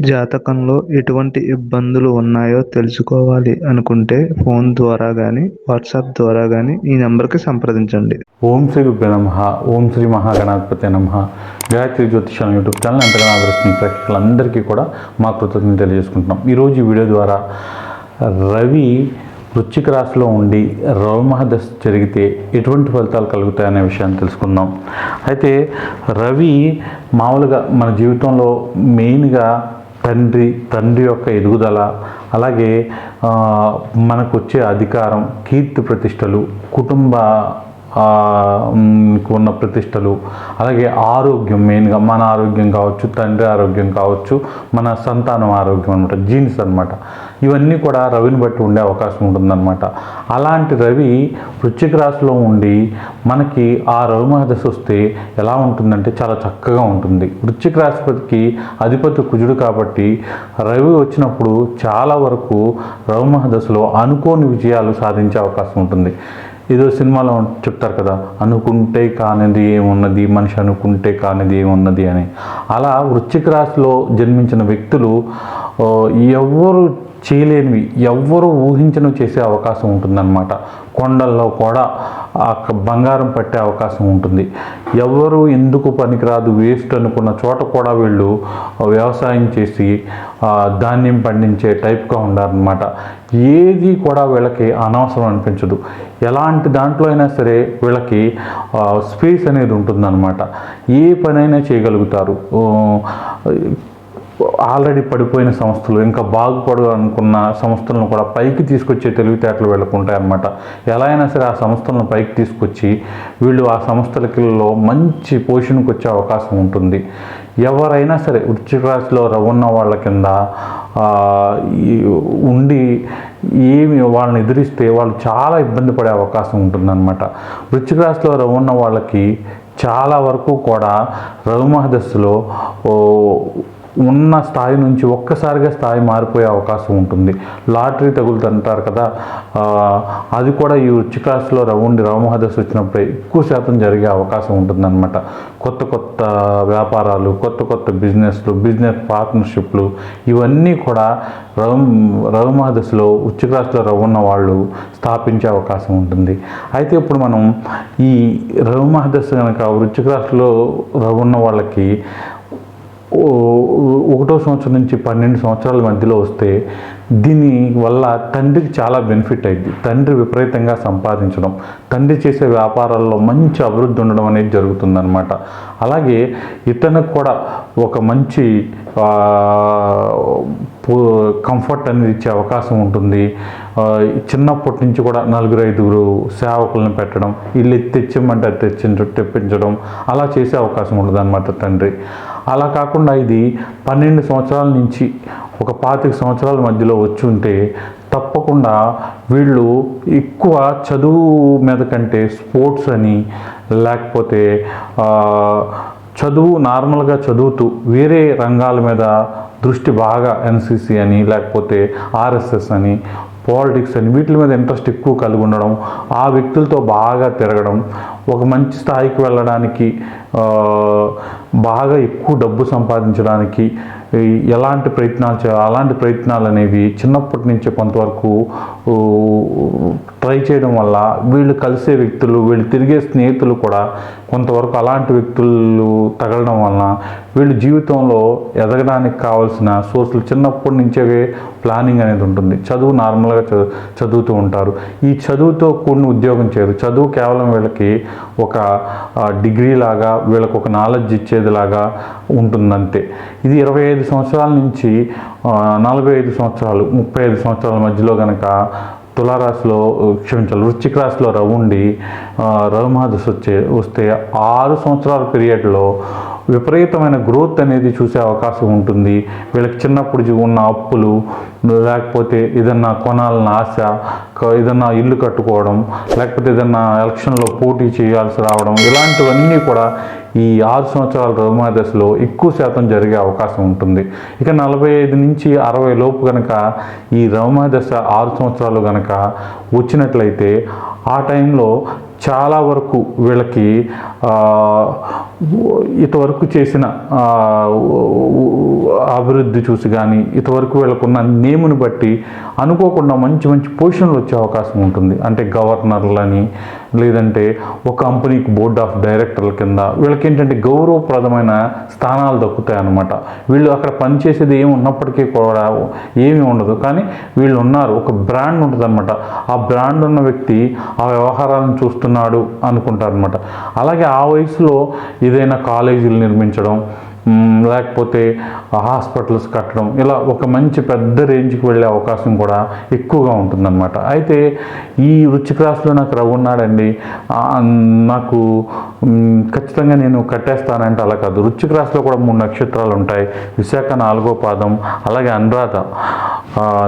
జాతకంలో ఎటువంటి ఇబ్బందులు ఉన్నాయో తెలుసుకోవాలి అనుకుంటే ఫోన్ ద్వారా కానీ వాట్సాప్ ద్వారా కానీ ఈ నెంబర్కి సంప్రదించండి. ఓం శ్రీ గుబ్బే నమ. ఓం శ్రీ మహాగణాధిపతి నమ. గాయత్రి జ్యోతిషాల యూట్యూబ్ ఛానల్ ఎంతగా ఆదరిస్తున్న ప్రేక్షకులందరికీ కూడా మా కృతజ్ఞతలు తెలియజేసుకుంటున్నాం. ఈరోజు ఈ వీడియో ద్వారా రవి వృశ్చిక రాశిలో ఉండి రవమహదశ జరిగితే ఎటువంటి ఫలితాలు కలుగుతాయనే విషయాన్ని తెలుసుకుందాం. అయితే రవి మామూలుగా మన జీవితంలో మెయిన్గా తండ్రి తండ్రి యొక్క ఎదుగుదల అలాగే మనకు వచ్చే అధికారం కీర్తి ప్రతిష్టలు కుటుంబ ఉన్న ప్రతిష్టలు అలాగే ఆరోగ్యం మెయిన్గా మన ఆరోగ్యం కావచ్చు తండ్రి ఆరోగ్యం కావచ్చు మన సంతానం ఆరోగ్యం అనమాట జీన్స్ అనమాట ఇవన్నీ కూడా రవిని బట్టి ఉండే అవకాశం ఉంటుందన్నమాట. అలాంటి రవి వృశ్చిక రాశిలో ఉండి మనకి ఆ రవి మహదశ వస్తే ఎలా ఉంటుందంటే చాలా చక్కగా ఉంటుంది. వృశ్చిక రాశిపతికి అధిపతి కుజుడు కాబట్టి రవి వచ్చినప్పుడు చాలా వరకు రవి మహదశలో అనుకోని విజయాలు సాధించే అవకాశం ఉంటుంది. ఏదో సినిమాలో చెప్తారు కదా అనుకుంటే కానిది ఏమున్నది మనిషి అనుకుంటే కానిది ఏమున్నది అని. అలా వృశ్చిక రాశిలో జన్మించిన వ్యక్తులు ఎవ్వరు చేయలేనివి ఎవ్వరు ఊహించను చేసే అవకాశం ఉంటుందన్నమాట. కొండల్లో కూడా ఆ బంగారం పట్టే అవకాశం ఉంటుంది. ఎవరు ఎందుకు పనికిరాదు వేస్ట్ అనుకున్న చోట కూడా వీళ్ళు వ్యవసాయం చేసి ధాన్యం పండించే టైప్గా ఉండాలన్నమాట ఏది కూడా వీళ్ళకి అనవసరం అనిపించదు. ఎలాంటి దాంట్లో అయినా సరే వీళ్ళకి స్పేస్ అనేది ఉంటుందన్నమాట. ఏ పనైనా చేయగలుగుతారు. ఆల్రెడీ పడిపోయిన సంస్థలు ఇంకా బాగుపడు అనుకున్న సంస్థలను కూడా పైకి తీసుకొచ్చే తెలివితేటలు వీళ్ళకు ఉంటాయన్నమాట. ఎలా అయినా సరే ఆ సంస్థలను పైకి తీసుకొచ్చి వీళ్ళు ఆ సంస్థలకిలో మంచి పొజిషన్కి వచ్చే అవకాశం ఉంటుంది. ఎవరైనా సరే వృశ్చిక రాశిలో రవ్వున్న వాళ్ళ కింద ఉండి ఏమి వాళ్ళని ఎదిరిస్తే వాళ్ళు చాలా ఇబ్బంది పడే అవకాశం ఉంటుందన్నమాట. వృశ్చిక రాశిలో రవ్వున్న వాళ్ళకి చాలా వరకు కూడా రఘుమహదస్సులో ఉన్న స్థాయి నుంచి ఒక్కసారిగా స్థాయి మారిపోయే అవకాశం ఉంటుంది. లాటరీ తగులుతుంటారు కదా అది కూడా ఈ వృశ్చిక రాశిలో రవుండి రవమహదశ వచ్చినప్పుడే ఎక్కువ శాతం జరిగే అవకాశం ఉంటుందన్నమాట. కొత్త కొత్త వ్యాపారాలు కొత్త కొత్త బిజినెస్లు బిజినెస్ పార్ట్నర్షిప్లు ఇవన్నీ కూడా రవ రవమహదశలో వృశ్చిక రాశిలో రవ్వున్న వాళ్ళు స్థాపించే అవకాశం ఉంటుంది. అయితే ఇప్పుడు మనం ఈ రవమహదశ కనుక వృచ్చిక రాశిలో రవ్వున్న వాళ్ళకి ఒకటో సంవత్సరం నుంచి పన్నెండు సంవత్సరాల మధ్యలో వస్తే దీని వల్ల తండ్రికి చాలా బెనిఫిట్ అయింది. తండ్రి విపరీతంగా సంపాదించడం తండ్రి చేసే వ్యాపారాల్లో మంచి అభివృద్ధి ఉండడం అనేది జరుగుతుందన్నమాట. అలాగే ఇతనికి కూడా ఒక మంచి కంఫర్ట్ అనేది ఇచ్చే అవకాశం ఉంటుంది. చిన్నప్పటి నుంచి కూడా నలుగురు ఐదుగురు సేవకులను పెట్టడం వీళ్ళు ఇది తెచ్చిమ్మంటే అది తెప్పించడం అలా చేసే అవకాశం ఉంటుంది అనమాట తండ్రి. అలా కాకుండా ఇది పన్నెండు సంవత్సరాల నుంచి ఒక పాతిక సంవత్సరాల మధ్యలో వచ్చి ఉంటే తప్పకుండా వీళ్ళు ఎక్కువ చదువు మీద కంటే స్పోర్ట్స్ అని లేకపోతే చదువు నార్మల్గా చదువుతూ వేరే రంగాల మీద దృష్టి బాగా ఎన్సిసి అని లేకపోతే ఆర్ఎస్ఎస్ అని పాలిటిక్స్ అని వీటి మీద ఇంట్రెస్ట్ ఎక్కువ కలిగి ఉండడం ఆ వ్యక్తులతో బాగా తిరగడం ఒక మంచి స్థాయికి వెళ్ళడానికి బాగా ఎక్కువ డబ్బు సంపాదించడానికి ఎలాంటి ప్రయత్నాలు చేయాలి అలాంటి ప్రయత్నాలు అనేవి చిన్నప్పటి నుంచి కొంతవరకు ట్రై చేయడం వల్ల వీళ్ళు కలిసే వ్యక్తులు వీళ్ళు తిరిగే స్నేహితులు కూడా కొంతవరకు అలాంటి వ్యక్తులు తగలడం వలన వీళ్ళు జీవితంలో ఎదగడానికి కావాల్సిన సోర్సులు చిన్నప్పటి నుంచే ప్లానింగ్ అనేది ఉంటుంది. చదువు నార్మల్గా చదువు చదువుతూ ఉంటారు. ఈ చదువుతో కూడిన ఉద్యోగం చేయరు. చదువు కేవలం వీళ్ళకి ఒక డిగ్రీ లాగా వీళ్ళకి ఒక నాలెడ్జ్ ఇచ్చేదిలాగా ఉంటుందంతే. ఇది ఇరవై ఐదు సంవత్సరాల నుంచి నలభై ఐదు సంవత్సరాలు ముప్పై ఐదు సంవత్సరాల మధ్యలో కనుక తులారాశిలో క్షమించాలి వృశ్చిక రాశిలో ఉండి రవిమహాదశ వచ్చే వస్తే ఆరు సంవత్సరాల పీరియడ్లో విపరీతమైన గ్రోత్ అనేది చూసే అవకాశం ఉంటుంది. వీళ్ళకి చిన్నప్పుడు ఉన్న అప్పులు లేకపోతే ఏదన్నా కొనాలన్న ఆశ క- ఏదన్నా ఇల్లు కట్టుకోవడం లేకపోతే ఏదన్నా ఎలక్షన్లో పోటీ చేయాల్సి రావడం ఇలాంటివన్నీ కూడా ఈ ఆరు సంవత్సరాల రవిమా దశలో ఎక్కువ శాతం జరిగే అవకాశం ఉంటుంది. ఇక నలభై ఐదు నుంచి అరవై లోపు కనుక ఈ రవిమా దశ ఆరు సంవత్సరాలు కనుక వచ్చినట్లయితే ఆ టైంలో చాలా వరకు వీళ్ళకి ఆ, ఇంతవరకు చేసిన అభివృద్ధి చూసి కానీ ఇంతవరకు వీళ్ళకున్న నేముని బట్టి అనుకోకుండా మంచి మంచి పొజిషన్లు వచ్చే అవకాశం ఉంటుంది. అంటే గవర్నర్లని లేదంటే ఒక కంపెనీకి బోర్డ్ ఆఫ్ డైరెక్టర్ల కింద వీళ్ళకి ఏంటంటే గౌరవప్రదమైన స్థానాలు దక్కుతాయి అన్నమాట వీళ్ళు అక్కడ పనిచేసేది ఏమి ఉన్నప్పటికీ కూడా ఏమీ ఉండదు. కానీ వీళ్ళు ఉన్నారు ఒక బ్రాండ్ ఉంటుందన్నమాట. ఆ బ్రాండ్ ఉన్న వ్యక్తి ఆ వ్యవహారాలను చూస్తున్నాడు అనుకుంటారనమాట అలాగే ఆ వయసులో ఏదైనా కాలేజీలు నిర్మించడం లేకపోతే హాస్పిటల్స్ కట్టడం ఇలా ఒక మంచి పెద్ద రేంజ్కి వెళ్ళే అవకాశం కూడా ఎక్కువగా ఉంటుందన్నమాట. అయితే ఈ వృచ్చిక రాశిలో నాకు రవి ఉన్నాడండి. నాకు ఖచ్చితంగా నేను కట్టేస్తానంటే అలా కాదు. వృచ్చిక రాశిలో కూడా మూడు నక్షత్రాలు ఉంటాయి. విశాఖ నాలుగో పాదం అలాగే అనురాధ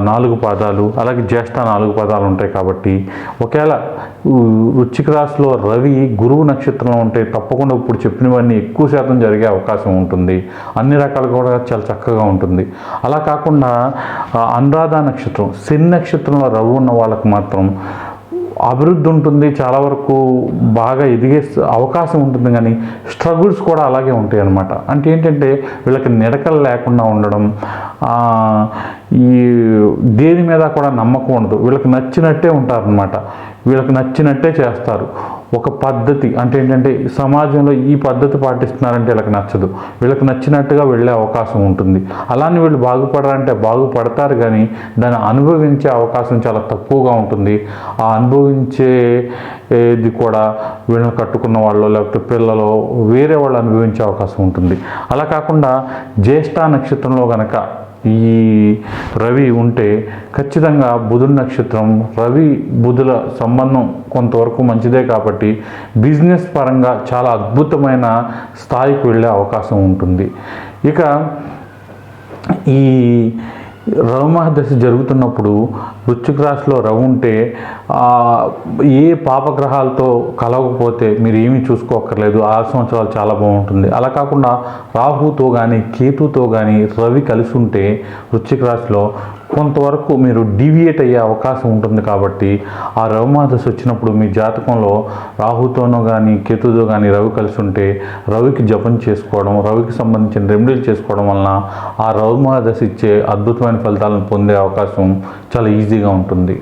నాలుగు పాదాలు అలాగే జ్యేష్ఠ నాలుగు పాదాలు ఉంటాయి కాబట్టి ఒకవేళ ఊ, రాశిలో రవి గురువు నక్షత్రంలో ఉంటే తప్పకుండా ఇప్పుడు చెప్పినవన్నీ ఎక్కువ శాతం జరిగే అవకాశం ఉంటుంది. అన్ని రకాలు కూడా చాలా చక్కగా ఉంటుంది. అలా కాకుండా అనురాధ నక్షత్రం శని నక్షత్రంలో రవి ఉన్న వాళ్ళకి మాత్రం అభివృద్ధి ఉంటుంది. చాలా వరకు బాగా ఎదిగే అవకాశం ఉంటుంది. కానీ స్ట్రగుల్స్ కూడా అలాగే ఉంటాయి అన్నమాట. అంటే ఏంటంటే వీళ్ళకి నిడకలు లేకుండా ఉండడం ఈ దేని మీద కూడా నమ్మకం ఉండదు. వీళ్ళకి నచ్చినట్టే ఉంటారనమాట వీళ్ళకి నచ్చినట్టే చేస్తారు. ఒక పద్ధతి అంటే ఏంటంటే సమాజంలో ఈ పద్ధతి పాటిస్తున్నారంటే వీళ్ళకి నచ్చదు. వీళ్ళకి నచ్చినట్టుగా వెళ్ళే అవకాశం ఉంటుంది. అలానే వీళ్ళు బాగుపడారంటే బాగుపడతారు కానీ దాన్ని అనుభవించే అవకాశం చాలా తక్కువగా ఉంటుంది. ఆ అనుభవించేది కూడా వీళ్ళని కట్టుకున్న వాళ్ళు లేకపోతే పిల్లలు వేరే వాళ్ళు అనుభవించే అవకాశం ఉంటుంది. అలా కాకుండా జ్యేష్ఠ నక్షత్రంలో కనుక ఈ రవి ఉంటే ఖచ్చితంగా బుధుడి నక్షత్రం రవి బుధుల సంబంధం కొంతవరకు మంచిదే కాబట్టి బిజినెస్ పరంగా చాలా అద్భుతమైన స్థాయికి వెళ్ళే అవకాశం ఉంటుంది. ఇక ఈ రవిమహదశ జరుగుతున్నప్పుడు వృశ్చిక రాశిలో రవి ఉంటే ఏ పాపగ్రహాలతో కలవకపోతే మీరు ఏమీ చూసుకోక్కర్లేదు. ఆ సంవత్సరాలు చాలా బాగుంటుంది. అలా కాకుండా రాహుతో కానీ కేతుతో కానీ రవి కలిసి ఉంటే వృశ్చిక రాశిలో కొంతవరకు మీరు డీవియేట్ అయ్యే అవకాశం ఉంటుంది కాబట్టి ఆ రవిమాదశ వచ్చినప్పుడు మీ జాతకంలో రాహుతోనో కానీ కేతుతో కానీ రవి కలిసి ఉంటే రవికి జపం చేసుకోవడం రవికి సంబంధించిన రెమెడీలు చేసుకోవడం వలన ఆ రవిమాదశ ఇచ్చే అద్భుతమైన ఫలితాలను పొందే అవకాశం చాలా ఈజీగా ఉంటుంది.